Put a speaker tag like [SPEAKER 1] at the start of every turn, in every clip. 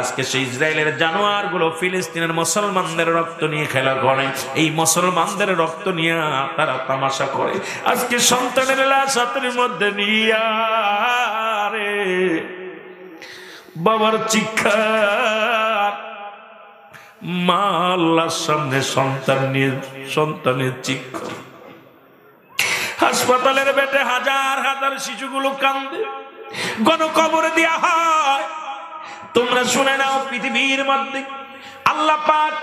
[SPEAKER 1] আজকে সেই ইসরায়েলের জানোয়ারগুলো ফিলিস্তিনের মুসলমানদের রক্ত নিয়ে খেলা করে। এই মুসলমানদের রক্ত নিয়ে তারা তামাশা করে। আজকে সন্তানের লাশ হাতের মধ্যে নিয়ে বাবার চিৎকার মা আল্লাহর সামনে সন্তান নিয়ে, সন্তানের চিৎকার হাসপাতালের বেটে হাজার হাজার শিশুগুলো কান্দে গণকবরে দেওয়া হয়। তোমরা শুনে নাও পৃথিবীর মধ্যে। আল্লাহ পাক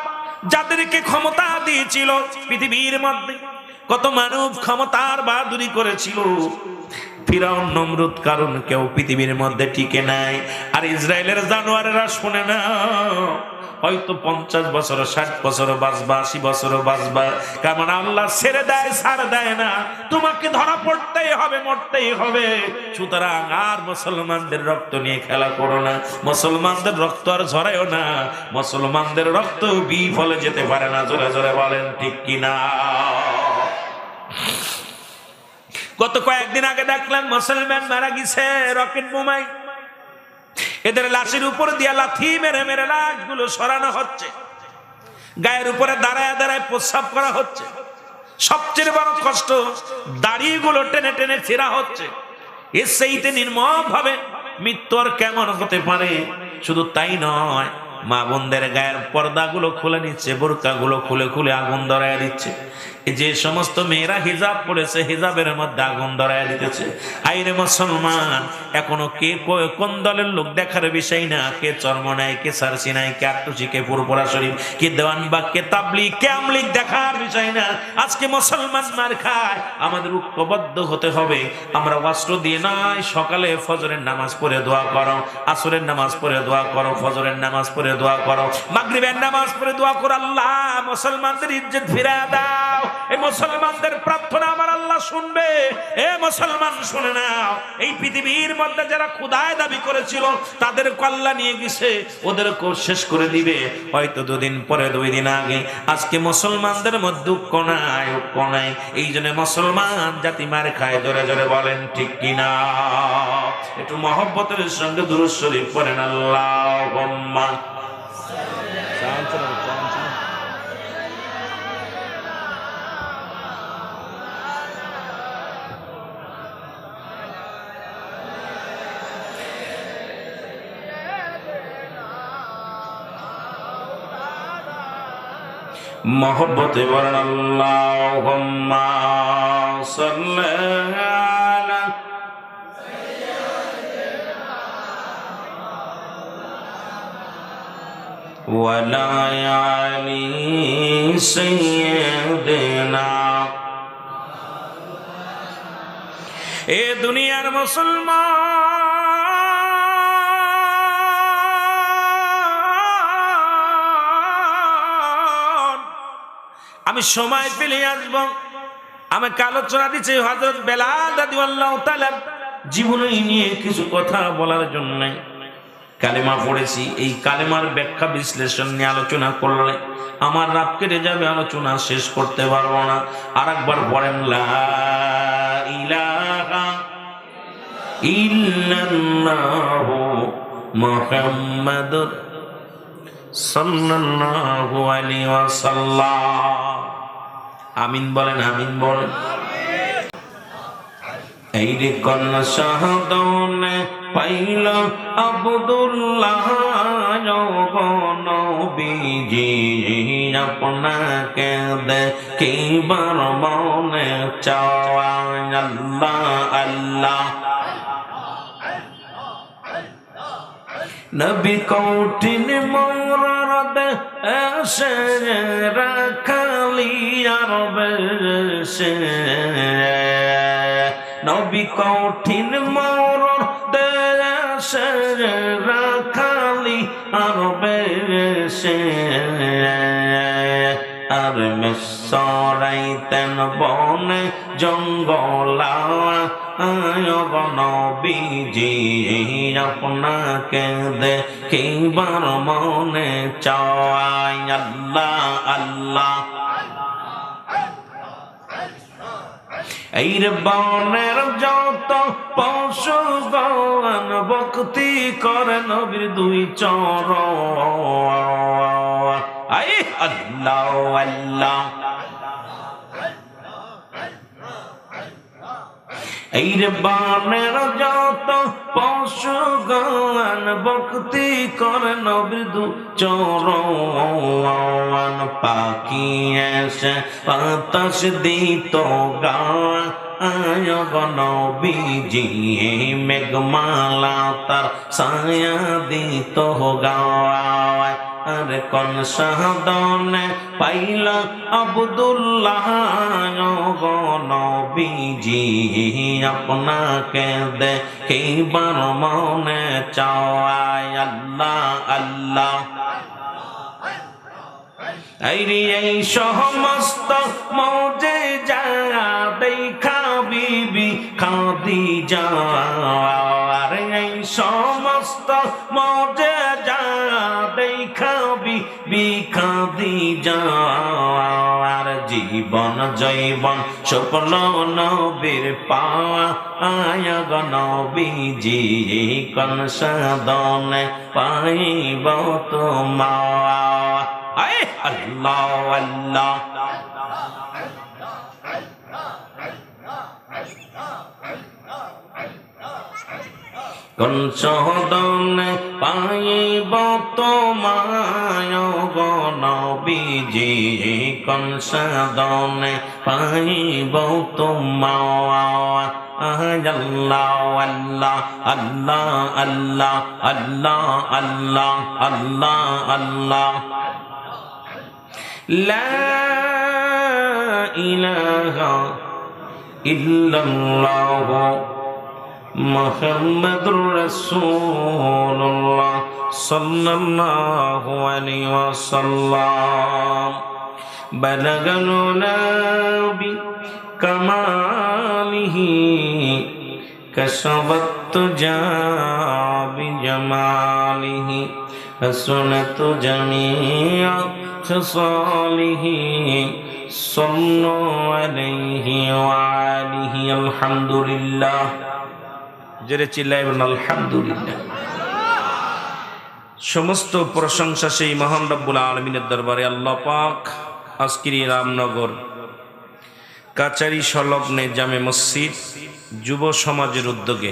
[SPEAKER 1] যাদেরকে ক্ষমতা দিয়েছিল পৃথিবীর মধ্যে, কত মানব ক্ষমতার বাহাদুরি করেছিল। ফিরাউন, নমরুদ কারণ কেউ পৃথিবীর মধ্যে টিকে নাই। আর ইসরায়েলের জানোয়ারেরা শুনে না হয়তো পঞ্চাশ বছর, ষাট বছর, বাঁচবা, আশি বছর, বাঁচবা। কারণ আল্লাহ ছেড়ে দেয়, ছাড় দেয় না। তোমাকে ধরা পড়তেই হবে, মরতেই হবে। সুতরাং আর মুসলমানদের রক্ত নিয়ে খেলা করো না। মুসলমানদের রক্ত আর ঝরাইও না। মুসলমানদের রক্ত বি ফলে যেতে পারে না। জোরে জোরে বলেন, ঠিক কিনা গত কয়েকদিন আগে দেখলাম মুসলমান মারা গেছে, রকেট বোমাই এদের লাশের উপর দিয়া লাথি মেরে মেরে লাশগুলো সরানো হচ্ছে। গায়ের উপরে দাঁড়ায় দাঁড়ায় প্রস্রাব করা হচ্ছে। সবচেয়ে বড় কষ্ট, দাড়িগুলো টেনে টেনে ফেরা হচ্ছে। এর সেইতে নির্মম ভাবে মৃত্যু আর কেমন হতে পারে? শুধু তাই নয় মা বোনদের গায়ের পর্দাগুলো খুলে নিচ্ছে, বোরকাগুলো খুলে খুলে আগুন ধরায় দিচ্ছে। যে সমস্ত মেয়েরা হিজাব পড়েছে, হিজাবের মধ্যে আগুন ধরায় দিতেছে। আইরে মুসলমান, এখনও কে কোন দলের লোক দেখার বিষয় না? কে চর্ম নেয়, কে সারসি নাই কে আট্টুসি, কে পুরপুরা শরীফ, কে দেওয়ানবাগ কে তাবলিগ, কে আমলিক দেখার বিষয় না? আজকে মুসলমান মার খায়। আমাদের ঐক্যবদ্ধ হতে হবে। আমরা অস্ত্র দিয়ে নয় সকালে ফজরের নামাজ পড়ে দোয়া করো, আসরের নামাজ পড়ে দোয়া করো, ফজরের নামাজ পড়ে দোয়া করো। মাগরিবের নামাজ পড়ে দোয়া করো, আল্লাহ, মুসলমানদের ইজ্জত ফিরা দাও। এই মুসলমানদের প্রার্থনা আমার আল্লাহ শুনবে। এ মুসলমান, শুনে নাও। এই পৃথিবীর মধ্যে যারা খুদায় দাবি করেছিল, তাদের কল্লা নিয়ে গেছে, ওদেরকেও শেষ করে দিবে। হয়তো দুদিন পরে, দুই দিন আগে। আজকে মুসলমানদের মধ্যে নাই ঐক্য এই জন্য মুসলমান জাতি মার খায়, জোরে জোরে বলেন, ঠিক কিনা একটু মহব্বতের সঙ্গে দুরুদ শরীফ পড়েন আল্লাহ মহব্বতে বলেন আল্লাহুম্মা সাল্লি আলা ولا علي سيدنا এ দুনিয়ার মুসলমান আমি সময় পেলে আসব। আমাকে আলোচনা দিচ্ছে হজরত বেলা দাদি আল্লাহ জীবনে নিয়ে কিছু কথা বলার জন্য। কালেমা পড়েছি, এই কালেমার ব্যাখ্যা বিশ্লেষণ নিয়ে আলোচনা করলে আমার রাত কেটে যাবে, আলোচনা শেষ করতে পারব না। আর একবার ইলাহা ইল্লাল্লাহু মুহাম্মাদুর আমিন বলেন আমিন বলেন। এই রে কন্যা শাহাদনে পাইল আবদুল্লাহ নবীজি আপনাকে দেখিবার মনে চাওয়া আল্লাহ আল্লাহ। নবী কৌটিন মৌরবে এসে রাখালি আরবে নবী কৌঠিন মৌর দেশে রাখালি আরবে আর মেসরাইতেন বনে জঙ্গলা নবীজি আপনাকে দেখিবার মনে চাই। আল্লাহ আল্লাহ। এই রে বনের যত পশু গণ ভক্তি করে নবীর দুই চর আই আল্লাহ আল্লাহ। এই রে বানের যত পশু গান ভক্তি করে নবৃদু চরণ। পাখি এসে বাতাস দিত গান নবীজি মেঘমালা তার ছায়া দিত গাওয়ায় আর কোন সাধনে পাইল আবদুল্লাহ? নবীজি, আপনাকে দেখিবার মনে চাওয়ায় আল্লাহ আল্লাহ। এই সমস্ত মৌজে যা দেখা বিবি খাদি যা আর, এই সমস্ত জীবন স্বপ্ন নবীর পাওয়া আয়গ নবীজি কন সদন পাইব আয় আল্লাহ আল্লাহ। কোন সদনে পাইব তোমায় গণবিজি কোন সদনে পাইব তোমায় আল্লাহ আল্লাহ আল্লাহ আল্লাহ আল্লাহ আল্লাহ আল্লাহ আল্লাহ لا إله إلا الله মোহাম্মদুর রাসূলুল্লাহ সাল্লাল্লাহু আলাইহি ওয়াসাল্লাম। বালাগানো নবী কামালিহি কসবত জাবি জামালিহি حسنت جميع خصاله صلوا عليه وعاله الحمد لله জেরে চিল্লাইবেন আলহামদুলিল্লাহ। সমস্ত প্রশংসা সেই মহান রব্বুল আলমিনের দরবারে আল্লাহ পাক, আজকের রামনগর কাচারি সংলগ্নে জামে মসজিদ যুব সমাজের উদ্যোগে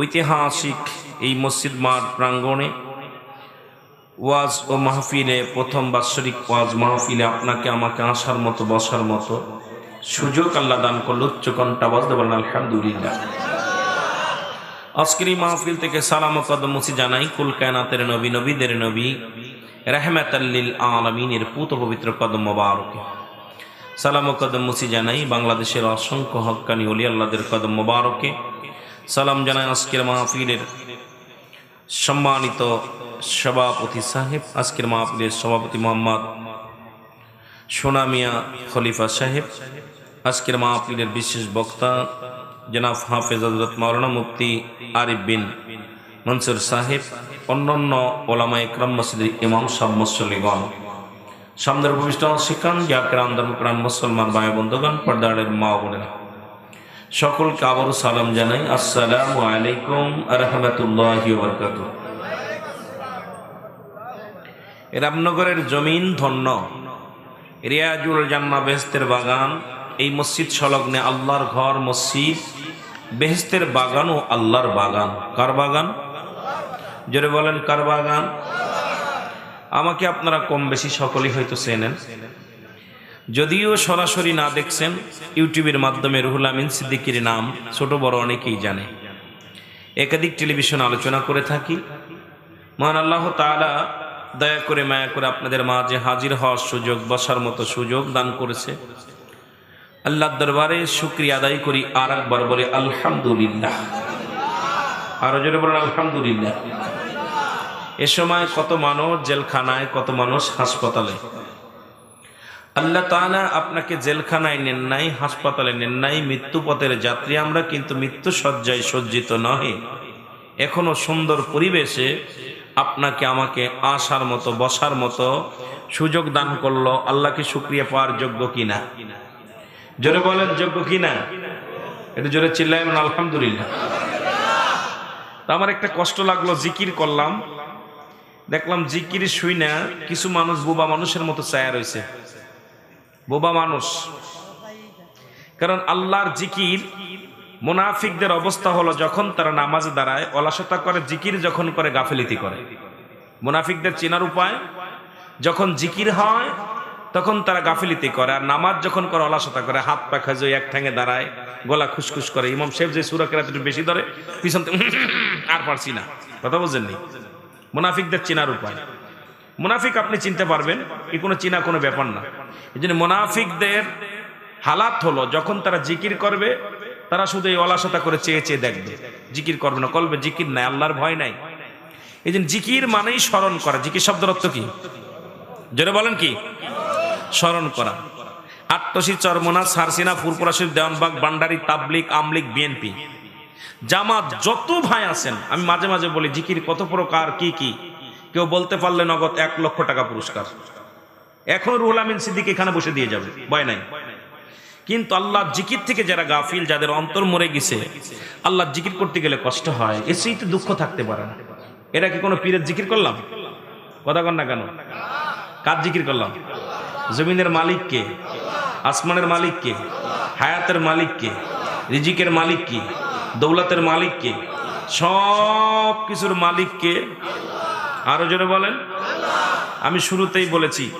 [SPEAKER 1] ঐতিহাসিক এই মসজিদ মাঠ প্রাঙ্গণে ওয়াজ ও মাহফিলে, প্রথম বাৎসরিক ওয়াজ মাহফিলে আপনাকে, আমাকে আসার মতো, বসার মতো সুযোগ আল্লাহ দান করল উচ্চ কণ্ঠা দেবেন আলহামদুলিল্লাহ। আজকের মাহফিল থেকে সালাম কদমসি জানাই, কুল কায়নাতের নবী, নবীদের নবী রাহমাতাল্লিল আলমিনের পুত পবিত্র কদম মোবারকে। সালাম কদমসি জানাই বাংলাদেশের অসংখ্য হক্কানি অলি আল্লাহদের কদম মোবারকে। সালাম জানাই আজকের মাহফিলের সম্মানিত সভাপতি সাহেব, আজকের মাহফিলের সভাপতি মোহাম্মদ সোনামিয়া খলিফা সাহেব, আজকের মাহফিলের বিশেষ বক্তা জনাব হাফেজ হজরত মৌলানা মুফতি আরিফ বিন মনসুর সাহেব, অন্যান্য ওলামা ইকরাম মসজিদের ইমাম সাহ মুসল্লিগণ, সামনের ভূমিষ্ঠ শিক্ষান জাকের আন্দোলন প্রাণ মুসলমান ভাই বন্ধুগণ পর্দারের মা বোনেরা, সকলকে আবারও সালাম জানাই। আসসালামু আলাইকুম রহমতুল্লাহ বরকাত রামনগরের জমিন ধন্য, রিয়াজুল জান্না বেহস্তের বাগান এই মসজিদ সংলগ্নে আল্লাহর ঘর, মসজিদ বেহেস্তের বাগান ও আল্লাহর বাগান। কার বাগান? জোরে বলেন, কার বাগান? আমাকে আপনারা কম বেশি সকলেই হয়তো চেনেন। যদিও সরাসরি না দেখছেন, ইউটিউবের মাধ্যমে রুহুল আমিন সিদ্দিকির নাম ছোট বড় অনেকেই জানে। একাধিক টেলিভিশন আলোচনা করে থাকি। মহান আল্লাহ তালা দয়া করে মায়া করে আপনাদের মাঝে হাজির হওয়ার সুযোগ, বসার মতো সুযোগ দান করেছে। আল্লাহ দরবারে শুক্রিয়া আদায় করি আর একবার বলে আলহামদুলিল্লাহ। আরও জোরে বলেন আলহামদুলিল্লাহ। এ সময় কত মানুষ জেলখানায়, কত মানুষ হাসপাতালে। আল্লাহ তাআলা আপনাকে জেলখানায় নেন নাই, হাসপাতালে নেন নাই, মৃত্যু পথের যাত্রী আমরা কিন্তু মৃত্যু সজ্জায় সজ্জিত নহে। এখনও সুন্দর পরিবেশে আপনাকে আমাকে আসার মতো, বসার মতো সুযোগ দান করল, আল্লাহকে শুক্রিয়া পাওয়ার যোগ্য কিনা? জোরে বলেন, যোগ্য কি না একটু জোরে চিল্লাই আলহামদুলিল্লাহ। তা আমার একটা কষ্ট লাগল, জিকির করলাম। দেখলাম জিকির শুই না, কিছু মানুষ, বোবা মানুষের মতো চায়া রয়েছে। বোবা মানুষ। কারণ আল্লাহর জিকির, মুনাফিকদের অবস্থা হলো যখন তারা নামাজে দাঁড়ায়, অলসতা করে, জিকির যখন করে, গাফিলিতি করে। মুনাফিকদের চেনার উপায়, যখন জিকির হয় তখন তারা গাফিলিতি করে, আর নামাজ যখন করে অলসতা করে, হাত পা খাজো এক ঠ্যাঙে দাঁড়ায়, গলা খুসখুস করে। ইমাম সাহেব যে সুরাকের একটু বেশি ধরে, পিছন আর পারছি না। কথা বুঝেননি মুনাফিকদের চেনার উপায়। মুনাফিক আপনি চিনতে পারবেন, এ কোনো চিনা কোনো ব্যাপার না। এই জন্য মুনাফিকদের হালাত হলো, যখন তারা জিকির করবে, তারা শুধু এই অলাসতা করে চেয়ে চেয়ে দেখবে। জিকির করবে না করবে জিকির নাই, আল্লাহর ভয় নাই। এই জন্য জিকির মানেই স্মরণ করা। জিকির শব্দের অর্থ কি? জোরে বলেন কি? স্মরণ করা। আট্টসি চরমনা, সারসিনা ফুরপুরাশির দেওয়ানবাগ, বান্ডারি তাবলিক আমলিক বিএনপি। জামাত যত ভাই আছেন, আমি মাঝে মাঝে বলি, জিকির কত প্রকার, কি কি? কেউ বলতে পারলে নগদ এক লক্ষ টাকা পুরস্কার। এখন রুহুল আমিন সিদ্দিক এখানে বসে দিয়ে যাবে, ভয় নাই। কিন্তু আল্লাহ জিকির থেকে যারা গাফিল, যাদের অন্তর মরে গেছে, আল্লাহ জিকির করতে গেলে কষ্ট হয়, এসেই তো দুঃখ থাকতে পারে না। এটা কি কোনো পীরের জিকির করলাম? কথা কন না কেন? কার জিকির করলাম? জমিনের মালিক কে? আসমানের মালিক কে? হায়াতের মালিক কে? রিজিকের মালিক কি? দৌলতের মালিক কে? সব কিছুর মালিক কে? আরও জোরে বলেন। আমি শুরুতেই বলেছি।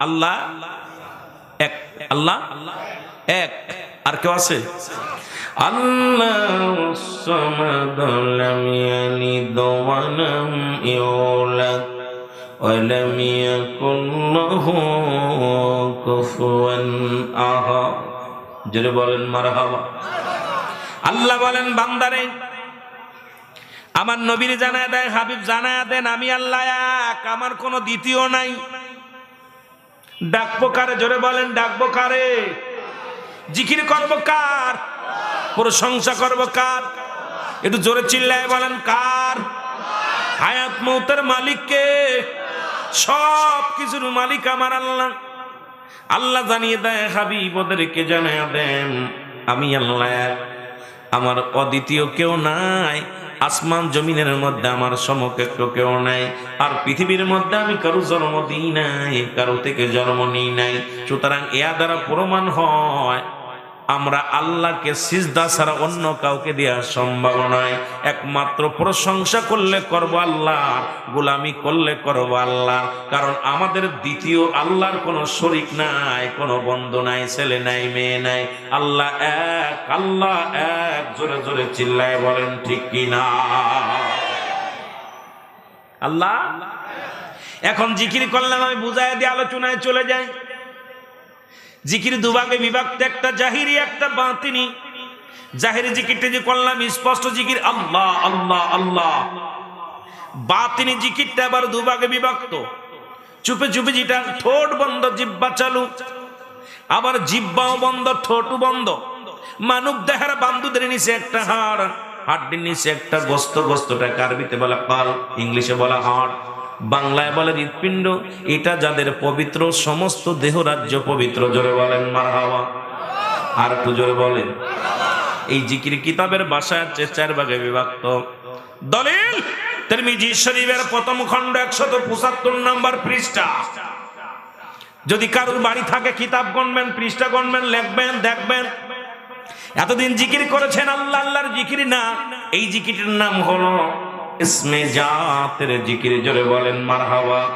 [SPEAKER 1] আল্লাহ এক আল্লাহ এক। আর কেউ আছে? আল্লাহ ولم يولد ولم يكن له كفوا أحد জোরে বলেন মারহাবা আল্লাহ বলেন বান্দারে আমার নবীর জানায় দেয় হাবিব জানায় দেন আমি আল্লাহ এক আমার কোনো দ্বিতীয় নাই ডাকবো কারে জোরে বলেন ডাকবো কারে জিকির করবো কার প্রশংসা করবো কার একটু জোরে চিল্লায় বলেন কার হায়াত মৌতের মালিককে সব কিছুর মালিক আমার আল্লাহ। আল্লাহ জানিয়ে দেয়, হাবিব, ওদেরকে জানায় দেন, আমি আল্লাহ, আমার অদ্বিতীয় কেউ নাই। আসমান জমিনের মধ্যে আমার সমকক্ষ কেউ নাই। আর পৃথিবীর মধ্যে আমি কারও জন্ম দিই নাই, কারও থেকে জন্ম নিই নাই। সুতরাং এয়া দ্বারা প্রমাণ হয়। আমরা আল্লাহকে সিজদা ছাড়া অন্য কাউকে দেওয়া সম্ভব নয়। একমাত্র প্রশংসা করলে করব আল্লাহ, গোলামি করলে করব আল্লাহ। কারণ আমাদের দ্বিতীয় আল্লাহর কোনো শরিক নাই, কোনো বন্ধু নাই, ছেলে নাই, মেয়ে নাই। আল্লাহ এক আল্লাহ এক, জোরে জোরে চিল্লায় বলেন, ঠিক কিনা আল্লাহ? এখন জিকির করলাম আমি বুঝাই দিয়ে আলোচনায় চলে যাই। জিকির দুভাগে বিভক্ত একটা জাহিরি, একটা বাতিনি। জাহিরি জিকিরটা যে করলাম, স্পষ্ট জিকির, আল্লাহ আল্লাহ আল্লাহ। বাতিনি জিকিরটা আবার দুভাগে বিভক্ত। চুপে চুপে যেটা ঠোঁট বন্ধ জিব্বা চালু। আবার জিব্বাও বন্ধ, ঠোঁটও বন্ধ। মানব দেহার বান্ধুদের নিচে একটা হাড় হাড্ডির নিচে একটা গোস্ত, গোস্তটা কারবিতে বলা? পাল, ইংলিশে বলা হাড়। বাংলায় বলে হৃৎপিণ্ড, এটা যাদের পবিত্র, সমস্ত দেহ রাজ্য পবিত্র। জোরে বলেন মার হাওয়া আর একটু জোরে বলেন। এই জিকির কিতাবের বাসায় হচ্ছে চার ভাগে বিভক্ত। দলিল, তিরমিজি শরীফের প্রথম খণ্ড একশত পঁচাত্তর নম্বর পৃষ্ঠা। যদি কারোর বাড়ি থাকে, কিতাব গণবেন, পৃষ্ঠা গণবেন, লিখবেন, দেখবেন। এতদিন জিকির করেছেন আল্লাহ, আল্লাহর জিকির না। এই জিকিরের নাম হলো ইসমে জাতের জিকির, জোরে বলেন, মারহাবা।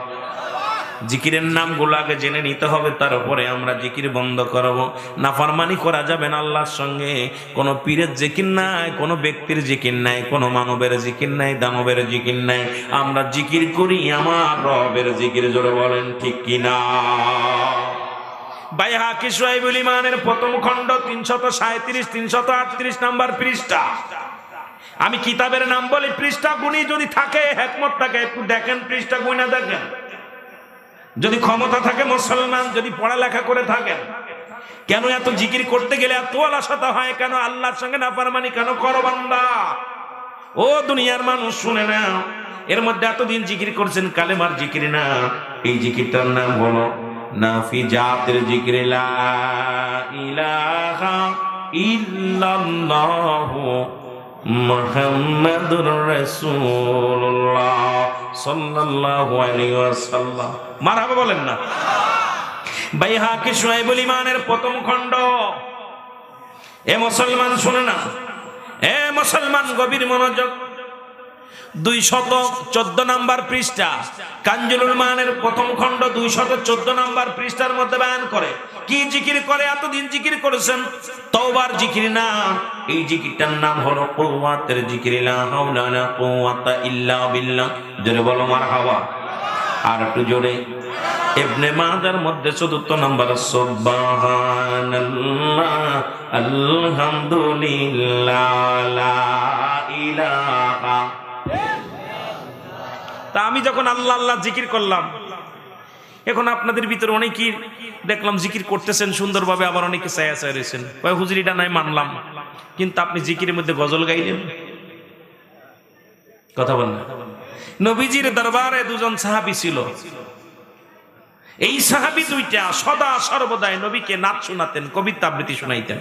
[SPEAKER 1] জিকিরের নামগুলো জেনে নিতে হবে, তারপরে আমরা জিকির বন্ধ করব। নাফরমানি করা যাবে না আল্লাহর সঙ্গে। কোনো পীরের জিকির নাই, কোনো ব্যক্তির জিকির নাই, কোনো মানবের জিকির নাই, দানবের জিকির নাই। আমরা জিকির করি আমার রবের জিকির, জোরে বলেন, ঠিক কিনা? বাইহাকি সোহাইবুল ইমানের প্রথম খণ্ড তিনশত সাঁত্রিশ তিনশত আটত্রিশ নাম্বার পৃষ্ঠা। আমি কিতাবের নাম বলি, পৃষ্ঠা গুণি যদি থাকে হেকমত থাকে একটু দেখেন, পৃষ্ঠা গুণা দেখেন। যদি ক্ষমতা থাকে, মুসলমান যদি পড়ালেখা করে থাকেন। কেন এত জিকির করতে গেলে এত আলাসতা হয়? কেন আল্লাহর সঙ্গে না পারমানি কেন করো বান্দা? ও দুনিয়ার মানুষ, শুনে না এর মধ্যে এতদিন জিকির করছেন, কালেমার জিকির না। এই জিকিরটার নাম হলো নাফিজাতের জিকির, লা ইলাহা ইল্লাল্লাহু মুহাম্মাদুর রাসূলুল্লাহ সাল্লাল্লাহু আলাইহি ওয়াসাল্লাম। মারহাবা বলেন না। বাইহাকি শুআইবুল ইমানের প্রথম খণ্ড। এ মুসলমান শুনে না। এ মুসলমান গভীর মনোযোগ দুই শত চোদ্দ নাম্বার পৃষ্ঠা। কাঞ্জুলুল মানের প্রথম খণ্ড দুই শত চোদ্দ নাম্বার পৃষ্ঠার মধ্যে বয়ান করে। কি জিকির করে? এতদিন জিকির করেছেন। তওবার জিকির না। এই জিকিরটার নাম হলো কুওয়াতের জিকির। লা হাওলা লা কুওয়াতা ইল্লা বিল্লাহ। জোরে বলো, মারহাবা। আর একটু জোরে। ইবনে মাজার মধ্যে চতুর্থ নাম্বার, সুবহানাল্লাহ, আলহামদুলিল্লাহ, লা ইলাহা তা আমি যখন আল্লাহ আল্লাহ জিকির করলাম, এখন আপনাদের ভিতরে অনেকেই দেখলাম জিকির করতেছেন, সুন্দরভাবে আবার অনেকে চায়া চায় রয়েছেন। ওই হুজুরিটা নাই মানলাম। কিন্তু আপনি জিকিরের মধ্যে গজল গাইলেন? কথা বলেন নবীজির দরবারে দুজন সাহাবি ছিল। এই সাহাবি দুইটা সদা সর্বদাই নবীকে নাচ শোনাতেন, কবিতা আবৃত্তি শোনাইতেন।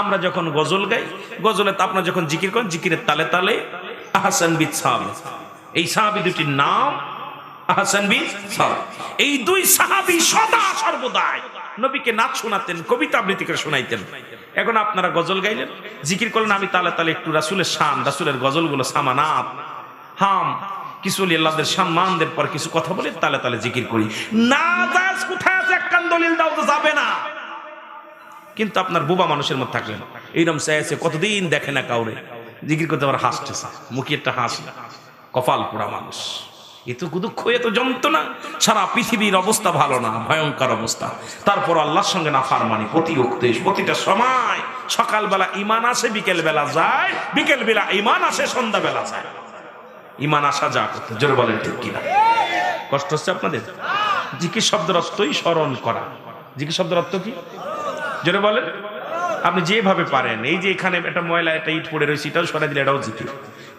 [SPEAKER 1] আমরা যখন গজল গাই, গজলে আপনারা যখন জিকির করেন, জিকিরের তালে তালে আহসান সাহাবি এই সাহাবি দুটির নাম আহসান সাহাবি এই দুই সাহাবি সদা সর্বদাই নবীকে নাচ শোনাতেন, কবিতা আবৃত্তি করে শোনাইতেন। এখন আপনারা গজল গাইলেন, জিকির করলেন, আমি তালে তালে একটু রাসুলের শান, রাসুলের গজলগুলো, সামানাত, হাম, কিছু আল্লাহদের সম্মানদের পর কিছু কথা বলে তালে তালে জিকির করি। না, দাস কোথায় আছে একখান দলিল দাও তো যাবে না। কিন্তু আপনার বুবা মানুষের মধ্যে থাকলেন। এইরকম চাইছে, কতদিন দেখে না কাউরে? জিকির করতে আবার হাসতেছে মুখে একটা হাসি। কপাল পোড়া মানুষ। এত দুঃখ এত যন্ত্রণা। সারা পৃথিবীর অবস্থা ভালো না, ভয়ঙ্কর অবস্থা। তারপর আল্লাহর সঙ্গে না ফারমানি, প্রতি উক্তে, প্রতিটা সময় সকালবেলা ইমান আসে বিকেল বেলা যায়। বিকেল বেলা ইমান আসে সন্ধ্যা বেলা যায়। ইমান আসা যা করতে, জোরে বলেন ঠিক কিনা? কষ্ট হচ্ছে আপনাদের? জিকির শব্দের অর্থই স্মরণ করা। জিকির শব্দের অর্থ কি? জোরে বলেন। আপনি যেভাবে পারেন, এই যে এখানে একটা ময়লা, একটা ইট পড়ে রয়েছে, এটাও সরাই দিলে এটাও জিকির।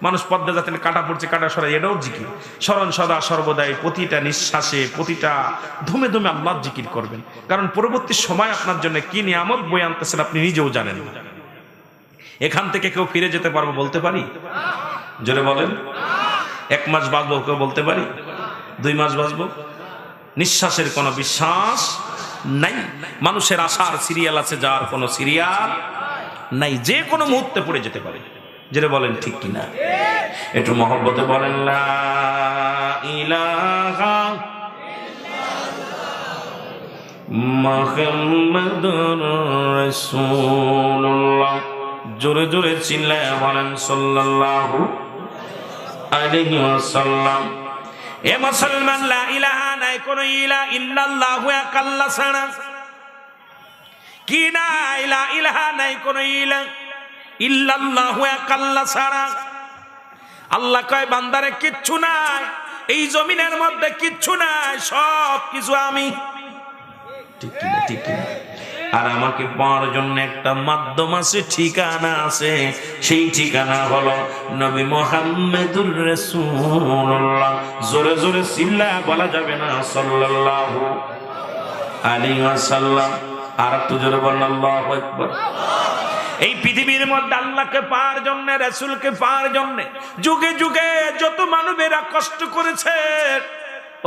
[SPEAKER 1] মানুষ পদ্মা যাতে কাটা পড়ছে, কাটা সরাই, এটাও জিকির। স্মরণ সদা সর্বদাই প্রতিটা নিঃশ্বাসে, প্রতিটা ধুমে ধুমে আল্লাহ জিকির করবেন। কারণ পরবর্তী সময় আপনার জন্য কি নিয়ামত বই আনতেছেন আপনি নিজেও জানেন এখান থেকে কেউ ফিরে যেতে পারব বলতে পারি? জোরে বলেন। এক মাস বাঁচবো কেউ বলতে পারি? দুই মাস বাঁচবো? নিঃশ্বাসের কোনো বিশ্বাস নাই। মানুষের আশার সিরিয়াল আছে, যার কোনো সিরিয়াল নাই। যে কোনো মুহূর্তে পড়ে যেতে পারে। যেটা বলেন ঠিক কিনা? একটু মহব্বতে বলেন জোরে জোরে চিল্লায় বলেন, সাল্লাল্লাহু আলাইহি ওয়াসাল্লাম। এ মুসলমান, লা ইলাহা নাই, কোন ইলা ইল্লাল্লাহু এক আল্লাহ ছাড়া। কি না ইলা ইলাহা নাই, কোন ইলা ইল্লাল্লাহু এক আল্লাহ ছাড়া। আল্লাহ কয়, বান্দারে, কিচ্ছু নাই, এই জমিনের মধ্যে কিচ্ছু নাই সব কিছু আমি। ঠিক কিনা, ঠিক আর আমাকে পাওয়ার জন্য একটা মাধ্যম আছে, ঠিকানা আছে। সেই ঠিকানা হলো নবী মোহাম্মদুর রাসূলুল্লাহ। জোরে জোরে চিল্লা বলা যাবে না, সাল্লাল্লাহু আলাইহি ওয়াসাল্লাম। আর একটু জোরে আকবার। এই পৃথিবীর মধ্যে আল্লাহকে পাওয়ার জন্য, রাসূলকে পাওয়ার জন্য যুগে যুগে যত মানবেরা কষ্ট করেছে,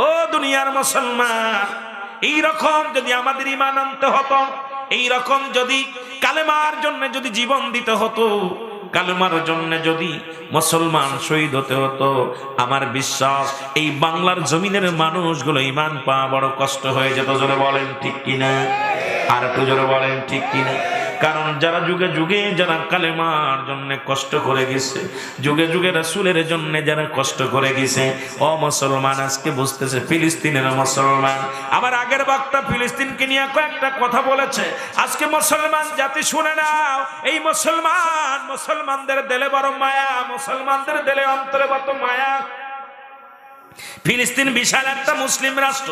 [SPEAKER 1] ও দুনিয়ার মুসলমান এই রকম যদি আমাদের ইমান আনতে হতো এই রকম যদি কালেমার জন্য যদি জীবন দিতে হতো, কালেমার জন্য যদি মুসলমান শহীদ হতে হতো, আমার বিশ্বাস এই বাংলার জমিনের মানুষগুলো ইমান পা বড় কষ্ট হয়ে যেত, জোরে বলেন ঠিক কিনা? আর একটু জোরে বলেন ঠিক কিনা? কারণ যারা যুগে যুগে যারা কালেমার জন্য কষ্ট করে গেছে, যুগে যুগে রাসুলের জন্য যারা কষ্ট করে গেছে, ও মুসলমান, আজকে বুঝতেছে ফিলিস্তিনের মুসলমান। আবার আগের বক্তা ফিলিস্তিনকে নিয়ে কয়েকটা কথা বলেছে। আজকে মুসলমান জাতি শুনে নাও, এই মুসলমান, মুসলমানদের দেলে বড় মায়া, মুসলমানদের দেলে অন্তরে বড় মায়া। ফিলিস্তিন বিশাল একটা মুসলিম রাষ্ট্র,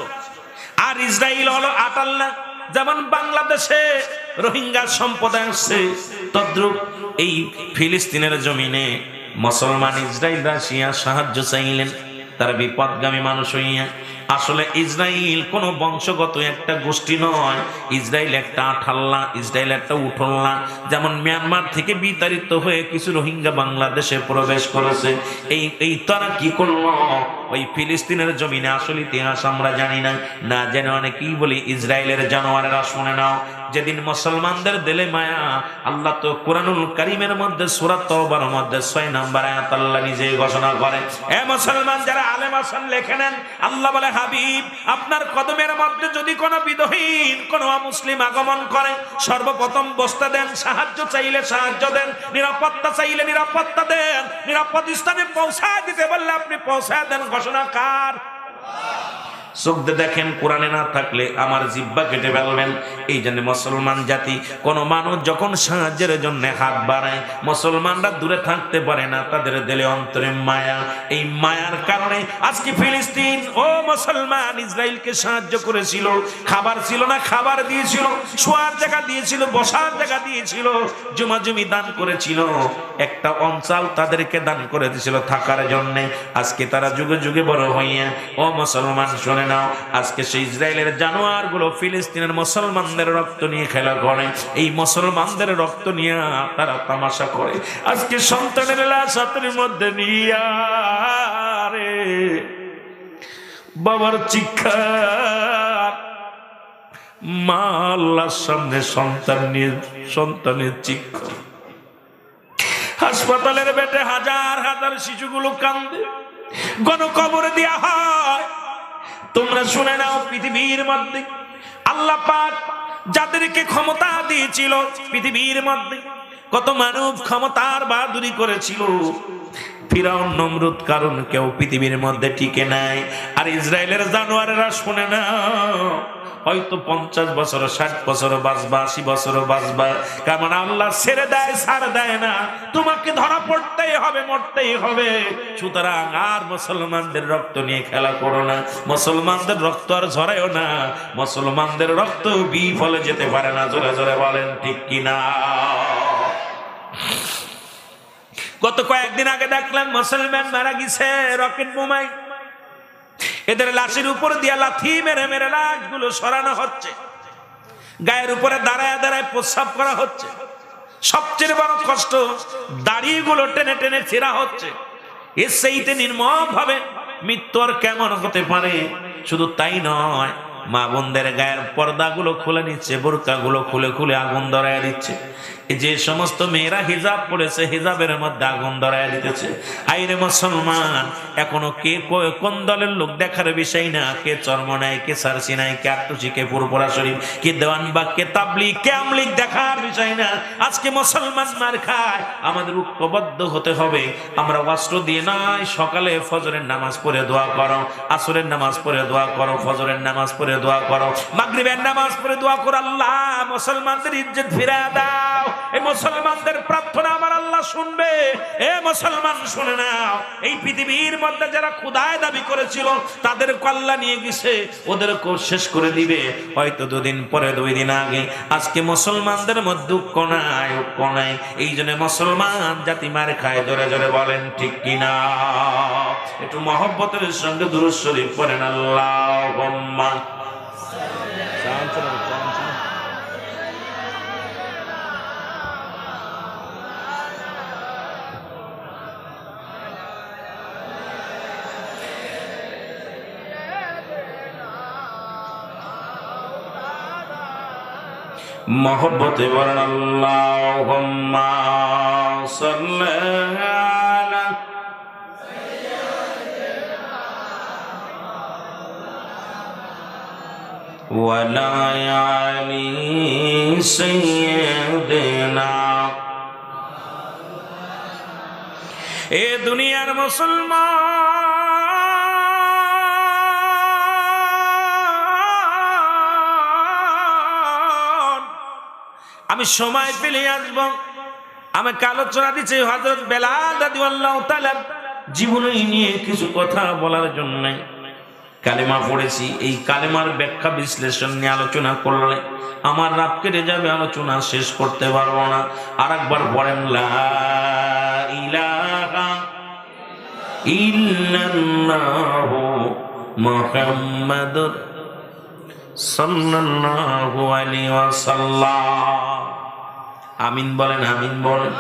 [SPEAKER 1] আর ইসরায়েল হলো আটাল্লা যেমন বাংলাদেশে রোহিঙ্গা সম্প্রদায় আসছে, তদ্রুপ এই ফিলিস্তিনের জমিনে মুসলমান, ইসরায়েল, রাশিয়া সাহায্য চাইলেন। তারা বিপদগামী মানুষ হইয়া আসলে ইসরায়েল কোনো বংশগত একটা গোষ্ঠী নয়। ইসরায়েল একটা আঠাল্লা ইসরায়েল একটা উঠল্লা যেমন মিয়ানমার থেকে বিতাড়িত হয়ে কিছু রোহিঙ্গা বাংলাদেশে প্রবেশ করেছে। এই এই তারা কি করল? ওই ফিলিস্তিনের জমিনে আসল ইতিহাস আমরা জানি না। না জেনে অনেকেই বলি ইসরায়েলের জানোয়ারেরা শুনে নাও। যেদিন মুসলমানদের দিলে মায়া, আল্লাহ তো কোরআনুল কারিমের মধ্যে সুরাত তওবার মধ্যে ছয় নাম্বার আয়াত আল্লাহ নিজে ঘোষণা করেন এ মুসলমান যারা আলেম আসান, লেখে নেন। আল্লাহ বলে, হাবিব, আপনার কদমের মধ্যে যদি কোনো বিদহীন কোনো মুসলিম আগমন করে, সর্বপ্রথম বসতে দেন, সাহায্য চাইলে সাহায্য দেন, নিরাপত্তা চাইলে নিরাপত্তা দেন, নিরাপদ স্থানে পৌঁছায় দিতে বললে আপনি পৌঁছায় দেন, ঘোষণা কার? চোখ দেখেন, কোরআনে না থাকলে আমার জিব্বা কেটে ফেলবেন। এই জন্য মুসলমান জাতি, কোন মানুষ যখন সাহায্যের জন্য হাত বাড়ায়, মুসলমানরা দূরে থাকতে পারে না, তাদের দিলে অন্তরে মায়া। এই মায়ার কারণে আজকে ফিলিস্তিন, ও মুসলমান ইসরায়েলকে সাহায্য করেছিল। খাবার ছিল না, খাবার দিয়েছিল, শোয়ার জায়গা দিয়েছিল, বসার জায়গা দিয়েছিল জমা জমি দান করেছিল। একটা অঞ্চল তাদেরকে দান করে দিয়েছিল থাকার জন্যে। আজকে তারা যুগে যুগে বড় হইয়া, ও মুসলমান শোনে নাও। আজকে সেই ইসরায়েলের জানোয়ারগুলো ফিলিস্তিনের মুসলমানদের রক্ত নিয়ে খেলা করে। এই মুসলমানদের রক্ত নিয়ে তারা তামাশা করে। আজকে সন্তানের লাশ হাতের মধ্যে নিয়া বাবার চিৎকার মা আল্লাহর সামনে সন্তান নিয়ে, সন্তানের চিৎকার হাসপাতালের বেটে হাজার হাজার শিশুগুলো কান্দে গণকবরে দেওয়া হয়। তোমরা শুনে নাও পৃথিবীর মধ্যে। আল্লাহ পাক যাদেরকে ক্ষমতা দিয়েছিল পৃথিবীর মধ্যে, কত মানব ক্ষমতার বাহাদুরি করেছিল। ফিরাউন, নমরুদ কারণ কেউ পৃথিবীর মধ্যে টিকে নাই। আর ইসরায়েলের জানোয়ারেরা শুনে না হয়তো পঞ্চাশ বছর, ষাট বছর, বাঁচবা, আশি বছর, বাঁচবা। কারণ আল্লাহ ছেড়ে দেয়, ছাড় দেয় না। তোমাকে ধরা পড়তেই হবে, মরতেই হবে। সুতরাং আর মুসলমানদের রক্ত নিয়ে খেলা করো না। মুসলমানদের রক্ত আর ঝরাইও না। মুসলমানদের রক্ত বি ফলে যেতে পারে না। জোরে জোরে বলেন, ঠিক কিনা গত কয়েকদিন আগে দেখলাম মুসলমান মারা গেছে, রকেট বোমাই এদের লাশের উপর দিয়া লাথি মেরে মেরে লাশগুলো সরানো হচ্ছে। গায়ের উপরে দাঁড়ায় দাঁড়ায় প্রস্রাব করা হচ্ছে। সবচেয়ে বড় কষ্ট, দাড়িগুলো টেনে টেনে ছেঁড়া হচ্ছে। এর সেইতে নির্মম ভাবে মৃত্যু আর কেমন হতে পারে? শুধু তাই নয়, মা বোনদের গায়ের পর্দাগুলো খুলে নিচ্ছে, বোরকাগুলো খুলে খুলে আগুন ধরায় দিচ্ছে। যে সমস্ত মেয়েরা হিজাব পড়েছে, হিজাবের মধ্যে আগুন ধরায় দিতেছে। আইরে মুসলমান, এখনও কে কোন দলের লোক দেখার বিষয় না? কে চর্ম নেয় কে সারসি নাই, কে আট্টুসি, কে পুরপুরা শরীফ, কে দেওয়ানবাগ কে তাবলিগ, কে আমলিগ দেখার বিষয় না? আজকে মুসলমান মার খায়, আমাদের ঐক্যবদ্ধ হতে হবে। আমরা অস্ত্র দিয়ে নয় সকালে ফজরের নামাজ পড়ে দোয়া করো, আসরের নামাজ পড়ে দোয়া করো, ফজরের নামাজ পড়ে দোয়া করো, মাগরিবের নামাজ পড়ে দোয়া করো, আল্লাহ মুসলমানদের ইজ্জত ফিরা দাও। এই মুসলমানদের প্রার্থনা আমার আল্লাহ শুনবে। এ মুসলমান, শুনে নাও। এই পৃথিবীর মধ্যে যারা ক্ষুদায় দাবি করেছিল, তাদের কল্লা নিয়ে গেছে। ওদেরকেও শেষ করে দিবে। হয়তো দুদিন পরে, দুই দিন আগে। আজকে মুসলমানদের মধ্যে ঐক্য নাই এই জন্য মুসলমান জাতি মার খায়, জোরে জোরে বলেন, ঠিক কিনা একটু মহব্বতের সঙ্গে দুরুদ শরীফ পড়েন আল্লাহ মহব্বতে বলেন আল্লাহুম্মা সাল্লি আলা ولا علي سيدنا এ দুনিয়ার মুসলমান আমি সময় পেলে আসব। আমাকে আলোচনা দিচ্ছে হজরত বেলা দাদি আল্লাহ জীবনী নিয়ে কিছু কথা বলার জন্য। কালেমা পড়েছি, এই কালেমার ব্যাখ্যা বিশ্লেষণ নিয়ে আলোচনা করলে আমার রাত কেটে যাবে, আলোচনা শেষ করতে পারব না। আর একবার ইলাহা ইল্লাল্লাহু মুহাম্মাদুর আমিন বলেন আমিন বলেন